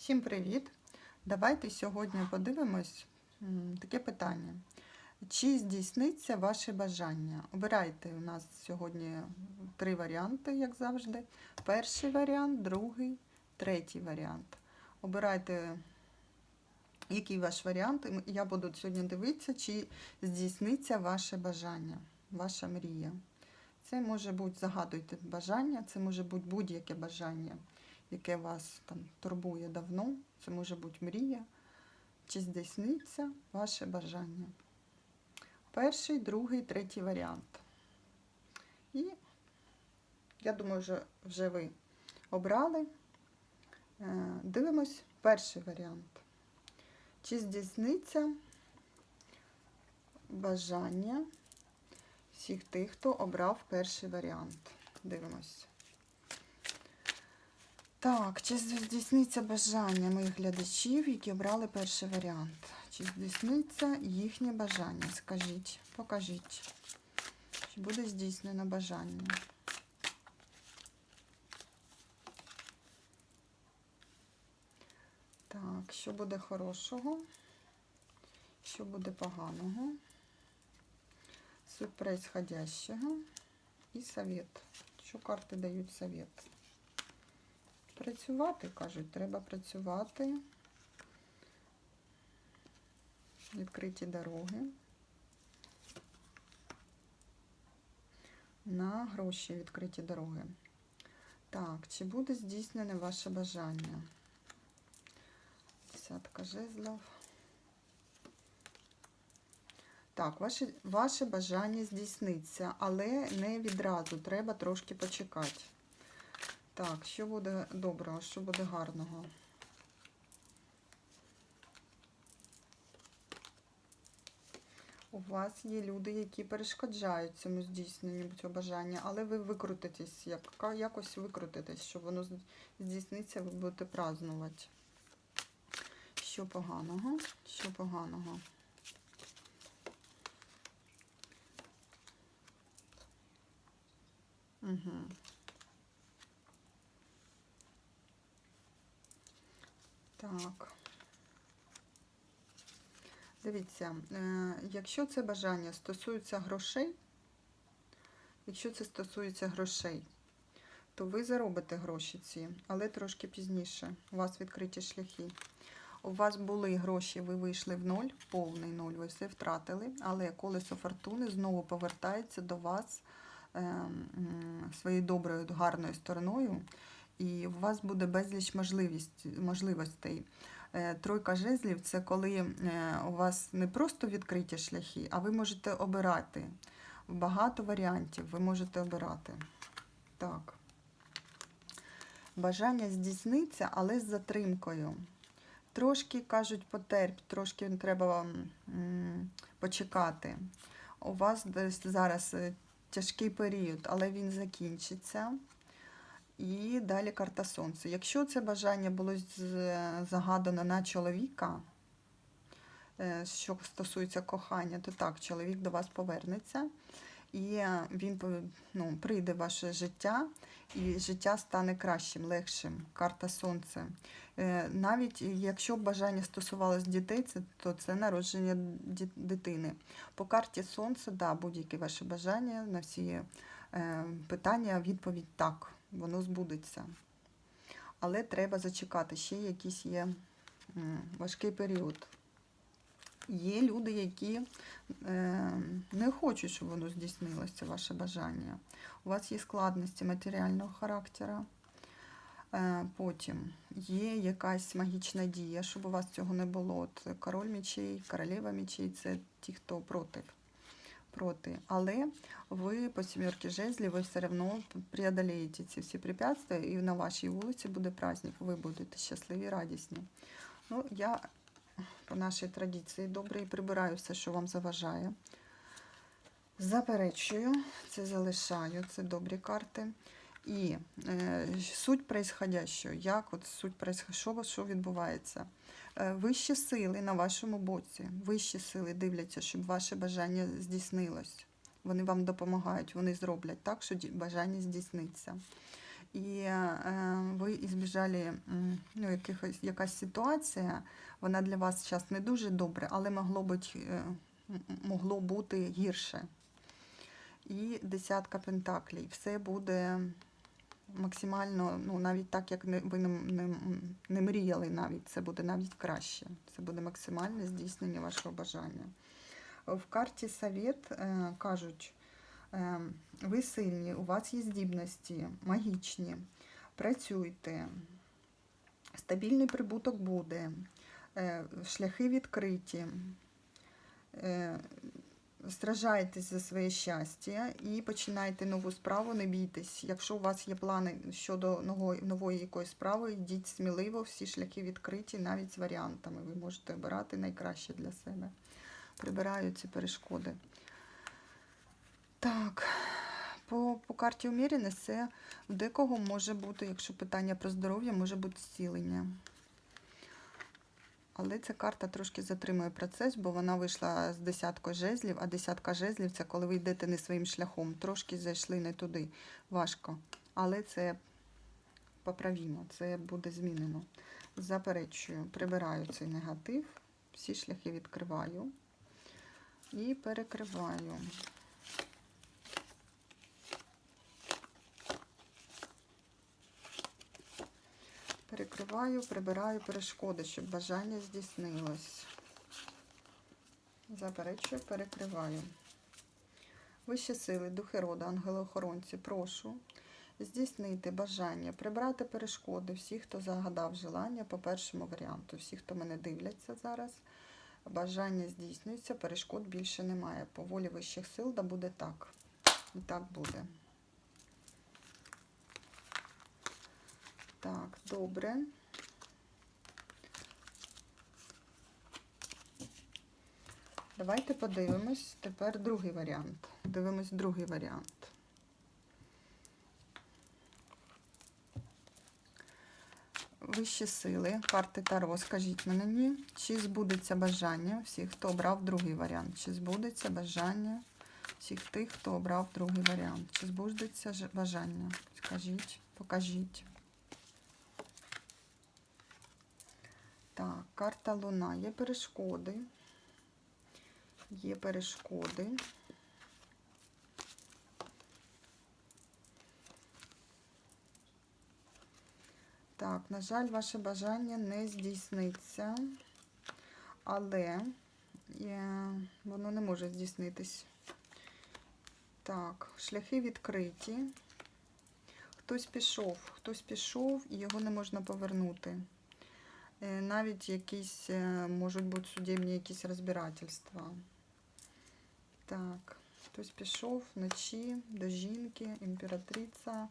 Всім привіт! Давайте сьогодні подивимось таке питання. Чи здійсниться ваше бажання? Обирайте у нас сьогодні три варіанти, як завжди. Перший варіант, другий, третій варіант. Обирайте, який ваш варіант. Я буду сьогодні дивитися, чи здійсниться ваше бажання, ваша мрія. Це може бути, загадуйте бажання, це може бути будь-яке бажання яке вас там турбує давно, це може бути мрія, чи здійсниться ваше бажання. Перший, другий, третій варіант. І я думаю, вже, вже ви обрали. Е, Дивимось перший варіант. Чи здійсниться бажання всіх тих, хто обрав перший варіант? Дивимось. Так, чи здійсниться бажання моїх глядачів, які обрали перший варіант? Чи здійсниться їхнє бажання? Скажіть, покажіть. Чи буде здійснено бажання? Так, що буде хорошого? Що буде поганого? Суть происходящего і совет. Що карти дають совет? Працювати, кажуть, треба працювати. Відкриті дороги. На гроші відкриті дороги. Так, чи буде здійснене ваше бажання? Десятка жезлов. Так, ваше, ваше бажання здійсниться, але не відразу. Треба трошки почекати. Так, що буде доброго, що буде гарного? У вас є люди, які перешкоджають цьому здійсненню цього бажання, але ви викрутитесь, як, якось викрутитесь, щоб воно здійсниться, ви будете празнувати. Що поганого? Що поганого? Угу. Так. Дивіться, е, якщо це бажання стосується грошей, якщо це стосується грошей, то ви заробите гроші ці, але трошки пізніше. У вас відкриті шляхи. У вас були гроші, ви вийшли в ноль, повний ноль, ви все втратили, але колесо фортуни знову повертається до вас е, своєю доброю, гарною стороною і у вас буде безліч можливостей. Е, тройка жезлів це коли е, у вас не просто відкриті шляхи, а ви можете обирати. Багато варіантів ви можете обирати. Так. Бажання здійсниться, але з затримкою. Трошки, кажуть, потерпь, трошки треба вам почекати. У вас десь зараз е, тяжкий період, але він закінчиться. І далі карта Сонця. Якщо це бажання було загадано на чоловіка, е, що стосується кохання, то так, чоловік до вас повернеться, і він ну, прийде в ваше життя, і життя стане кращим, легшим. Карта Сонця. Е, навіть якщо бажання стосувалось дітей, то це народження дитини. По карті Сонця, да, будь-які ваші бажання на всі е, питання, відповідь так воно збудеться. Але треба зачекати, ще якийсь є важкий період. Є люди, які е, не хочуть, щоб воно здійснилося, ваше бажання. У вас є складності матеріального характеру. Е, потім є якась магічна дія, щоб у вас цього не було. От Король мечей, королева мечей це ті, хто проти проти. Але ви по сімерки жезлів, ви все одно преодолієте ці всі препятствия, і на вашій вулиці буде праздник, ви будете щасливі, радісні. Ну, Я по нашій традиції добре і прибираю все, що вам заважає. Заперечую, це залишаю, це добрі карти. І е, суть происходящого, як от суть що, що відбувається. Е, вищі сили на вашому боці, вищі сили дивляться, щоб ваше бажання здійснилось. Вони вам допомагають, вони зроблять так, що бажання здійсниться. і е, ви ізбіжали ну, якихось, якась ситуація, вона для вас зараз не дуже добре, але могло бути, е, могло бути гірше. І десятка пентаклей. Все буде максимально, ну навіть так, як не, ви не, не, не мріяли навіть, це буде навіть краще. Це буде максимальне здійснення вашого бажання. В карті Совет е, кажуть, е, ви сильні, у вас є здібності, магічні, працюйте, стабільний прибуток буде, е, шляхи відкриті. Стражайтесь за своє щастя і починайте нову справу, не бійтесь. Якщо у вас є плани щодо нової, якоїсь справи, йдіть сміливо, всі шляхи відкриті, навіть з варіантами. Ви можете обирати найкраще для себе. Прибираю ці перешкоди. Так, по, по карті уміреність це в декого може бути, якщо питання про здоров'я, може бути зцілення. Але ця карта трошки затримує процес, бо вона вийшла з десяткою жезлів, а десятка жезлів це коли ви йдете не своїм шляхом. Трошки зайшли не туди. Важко. Але це поправімо, це буде змінено. Заперечую, прибираю цей негатив, всі шляхи відкриваю і перекриваю. Перекриваю, прибираю перешкоди, щоб бажання здійснилось. Заперечую, перекриваю. Вищі сили, духи роду, ангели-охоронці, прошу здійснити бажання, прибрати перешкоди, всі, хто загадав желання по першому варіанту. Всі, хто мене дивляться зараз, бажання здійснюється, перешкод більше немає. По волі вищих сил, да буде так. І так буде. Так, добре. Давайте подивимось тепер другий варіант. Дивимось другий варіант. Вищі сили, карти Таро, скажіть мені, чи збудеться бажання всіх, хто обрав другий варіант? Чи збудеться бажання всіх тих, хто обрав другий варіант? Чи збудеться бажання? Скажіть, покажіть. Так, карта Луна. Є перешкоди. Є перешкоди. Так, на жаль, ваше бажання не здійсниться, але е, воно не може здійснитись. Так, шляхи відкриті. Хтось пішов, хтось пішов і його не можна повернути. Е, Навіть якісь е, можуть бути судебні якісь розбирательства. Так, хтось пішов вночі до жінки, імператриця,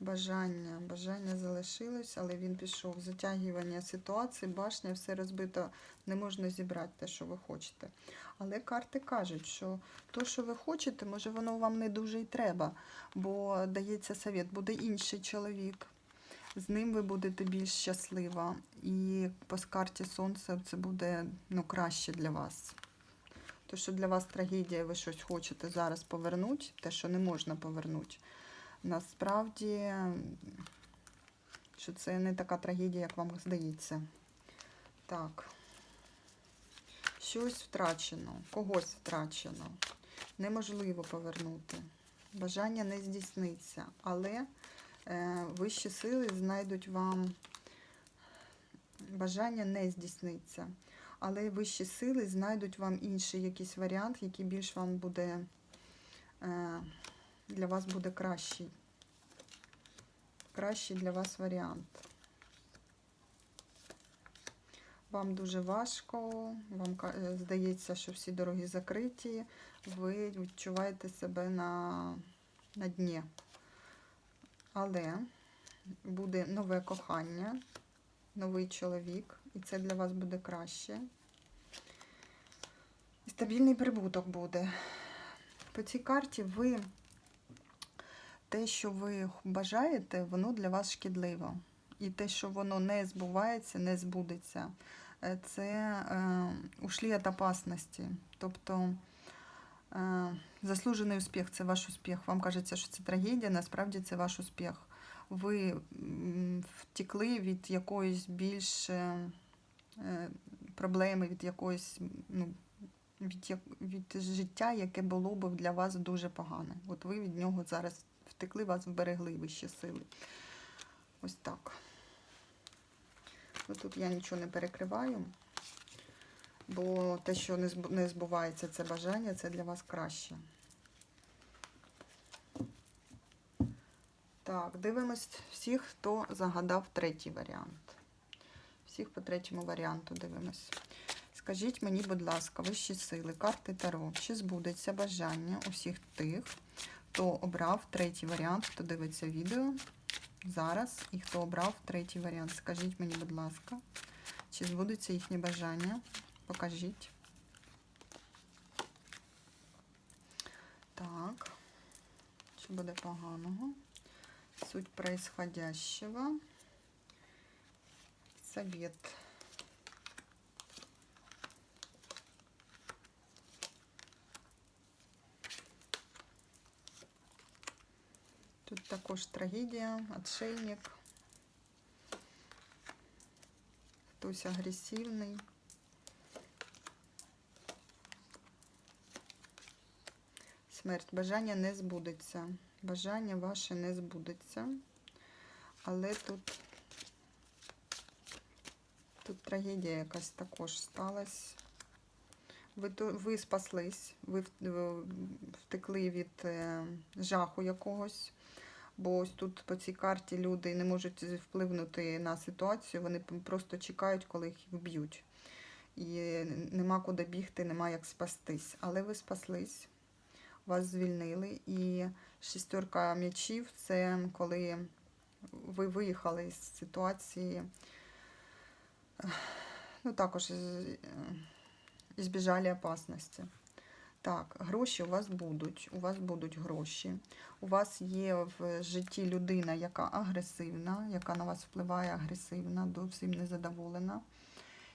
бажання. Бажання залишилось, але він пішов. Затягування ситуації, башня, все розбито, не можна зібрати те, що ви хочете. Але карти кажуть, що то, що ви хочете, може воно вам не дуже й треба, бо дається совет, буде інший чоловік. З ним ви будете більш щаслива. І по карті сонця це буде ну, краще для вас. То, що для вас трагедія, ви щось хочете зараз повернути, те, що не можна повернути. Насправді, що це не така трагедія, як вам здається. Так. Щось втрачено, когось втрачено. Неможливо повернути. Бажання не здійсниться, але вищі сили знайдуть вам бажання не здійсниться. Але вищі сили знайдуть вам інший якийсь варіант, який більш вам буде е, для вас буде кращий. Кращий для вас варіант. Вам дуже важко, вам е, здається, що всі дороги закриті, ви відчуваєте себе на, на дні. Але буде нове кохання, новий чоловік, і це для вас буде краще. Стабільний прибуток буде. По цій карті ви те, що ви бажаєте, воно для вас шкідливо. І те, що воно не збувається, не збудеться, е, це е, ушлі від опасності. Тобто заслужений успіх це ваш успіх. Вам кажеться, що це трагедія, насправді це ваш успіх. ви м, втекли від якоїсь більш е, е, проблеми, від якоїсь ну, від, від життя, яке було б для вас дуже погане. От ви від нього зараз втекли, вас вберегли вищі сили. Ось так. Тут я нічого не перекриваю, бо те, що не збувається це бажання, це для вас краще. Так, дивимось всіх, хто загадав третій варіант. Всіх по третьому варіанту дивимось. Скажіть мені, будь ласка, вищі сили, карти Таро, чи збудеться бажання усіх тих, хто обрав третій варіант, хто дивиться відео зараз і хто обрав третій варіант. Скажіть мені, будь ласка, чи збудеться їхнє бажання? Покажіть. Так. Чи буде поганого? Суть происходящего. Совет. Тут також трагедія, отшельник. Хтось агресивний. Смерть. Бажання не збудеться. Бажання ваше не збудеться. Але тут, тут трагедія якась також сталася. Ви, ви спаслись, ви втекли від е, жаху якогось. Бо ось тут по цій карті люди не можуть впливнути на ситуацію, вони просто чекають, коли їх вб'ють. І нема куди бігти, нема як спастись. Але ви спаслись, вас звільнили. І шістерка м'ячів це коли ви виїхали з ситуації, ну також е, опасності. Так, гроші у вас будуть. У вас будуть гроші. У вас є в житті людина, яка агресивна, яка на вас впливає агресивна, зовсім незадоволена.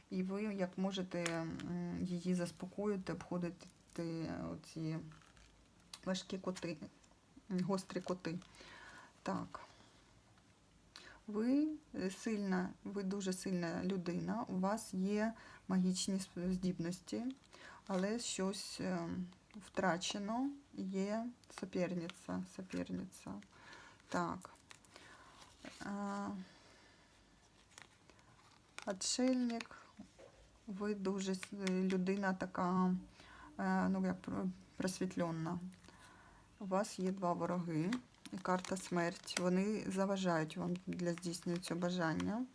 І ви як можете її заспокоїти, обходити оці важкі коти, гострі коти. Так. Ви сильна, ви дуже сильна людина, у вас є магічні здібності, але щось е, втрачено, є соперниця, соперниця. Так. Отшельник, ви дуже людина така, е, ну як про- просвітлена. У вас є два вороги і карта смерть. Вони заважають вам для здійснення цього бажання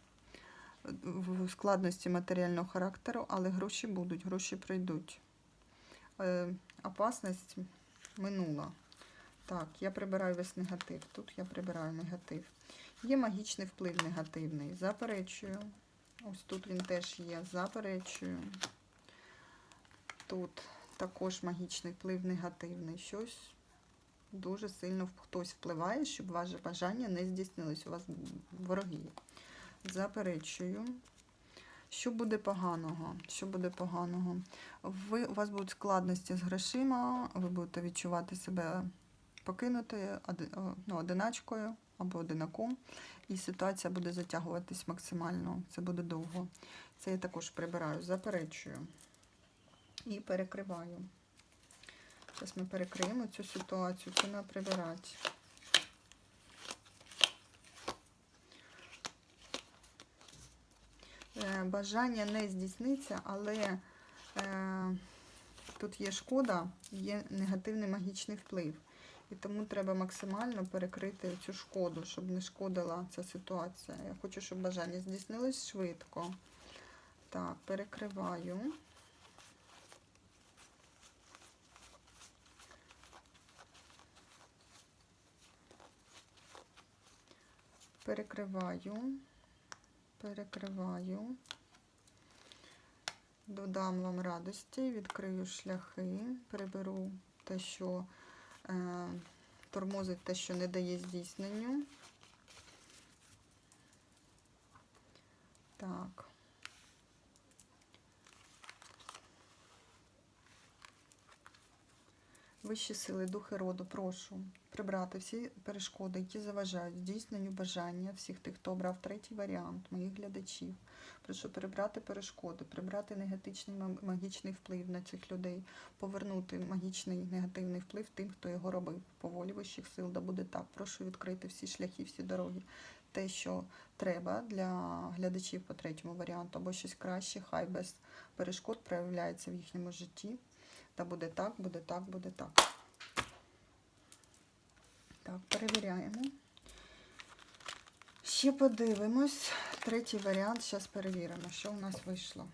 в складності матеріального характеру, але гроші будуть, гроші прийдуть. Е, опасність минула. Так, я прибираю весь негатив. Тут я прибираю негатив. Є магічний вплив негативний. Заперечую. Ось тут він теж є. Заперечую. Тут також магічний вплив негативний. Щось дуже сильно хтось впливає, щоб ваше бажання не здійснилось. У вас вороги. Заперечую. Що буде поганого? Що буде поганого? Ви, у вас будуть складності з грошима, ви будете відчувати себе покинутою, ну, одиначкою або одинаком, і ситуація буде затягуватись максимально. Це буде довго. Це я також прибираю, заперечую і перекриваю. Зараз ми перекриємо цю ситуацію, це треба прибирати. Е, Бажання не здійсниться, але е, тут є шкода, є негативний магічний вплив. І тому треба максимально перекрити цю шкоду, щоб не шкодила ця ситуація. Я хочу, щоб бажання здійснилось швидко. Так, перекриваю. Перекриваю. Перекриваю. Додам вам радості, відкрию шляхи, приберу те, що е, тормозить те, що не дає здійсненню. Так. Вищі сили, духи роду, прошу, прибрати всі перешкоди, які заважають здійсненню бажання всіх тих, хто обрав третій варіант, моїх глядачів. Прошу прибрати перешкоди, прибрати негатичний магічний вплив на цих людей, повернути магічний негативний вплив тим, хто його робив. По волі вищих сил, да буде так. Прошу відкрити всі шляхи, всі дороги. Те, що треба для глядачів по третьому варіанту, або щось краще, хай без перешкод проявляється в їхньому житті. Та буде так, буде так, буде так. Так, перевіряємо. Ще подивимось. Третій варіант. Зараз перевіримо, що у нас вийшло.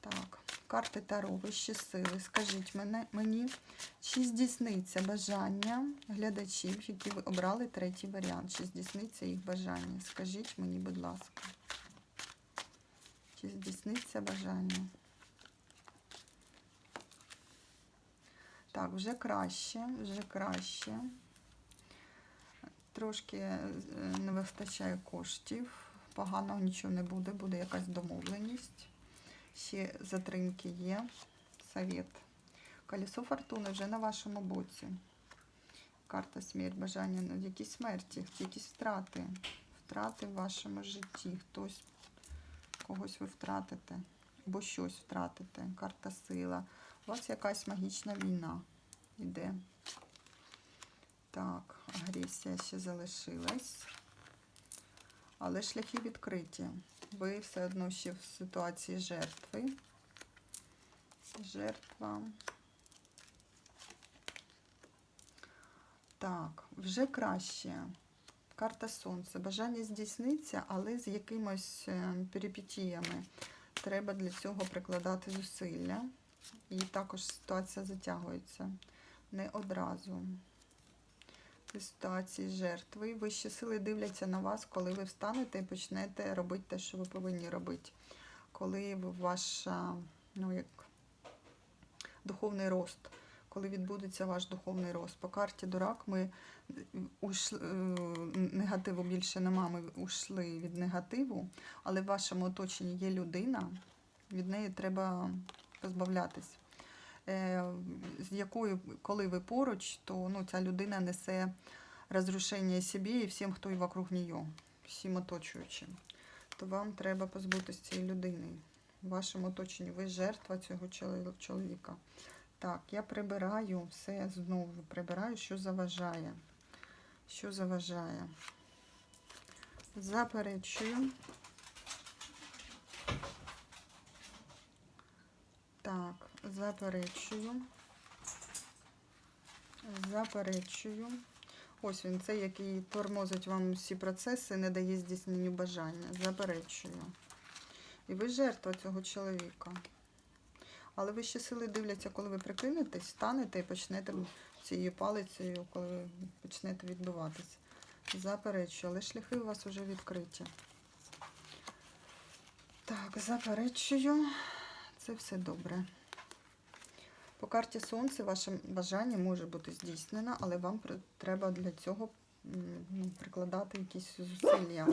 Так, карти Таро, вищі сили. Скажіть мені, чи здійсниться бажання глядачів, які ви обрали третій варіант? Чи здійсниться їх бажання? Скажіть мені, будь ласка. Чи здійсниться бажання? Так, вже краще, вже краще. Трошки е, не вистачає коштів. Поганого нічого не буде, буде якась домовленість. Ще затримки є. Совет. Колесо фортуни вже на вашому боці. Карта смерть, бажання на якісь смерті, якісь втрати. Втрати в вашому житті. Хтось когось ви втратите, або щось втратите. Карта сила. У вас якась магічна війна йде. Так, агресія ще залишилась. Але шляхи відкриті. Ви все одно ще в ситуації жертви. Жертва. Так, вже краще. Карта Сонця. Бажання здійсниться, але з якимось е, перипетіями. Треба для цього прикладати зусилля. І також ситуація затягується не одразу. Ситуації жертви. Вищі сили дивляться на вас, коли ви встанете і почнете робити те, що ви повинні робити. Коли ваш ну, як, духовний рост, коли відбудеться ваш духовний рост. По карті Дурак ми ушли, негативу більше нема, ми ушли від негативу, але в вашому оточенні є людина, від неї треба позбавлятись. Е, з якою, коли ви поруч, то ну, ця людина несе розрушення собі і всім, хто і вокруг нього, всім оточуючим. То вам треба позбутися цієї людини. В вашому оточенні ви жертва цього чоловіка. Так, я прибираю все знову прибираю, що заважає. Що заважає? Заперечую. Так, заперечую. Заперечую. Ось він, це, який тормозить вам всі процеси, не дає здійсненню бажання. Заперечую. І ви жертва цього чоловіка. Але вищі сили дивляться, коли ви прикинетесь, станете і почнете цією палицею, коли ви почнете відбиватися. Заперечую, але шляхи у вас вже відкриті. Так, заперечую. Це все добре. По карті Сонце ваше бажання може бути здійснено, але вам треба для цього прикладати якісь зусилля.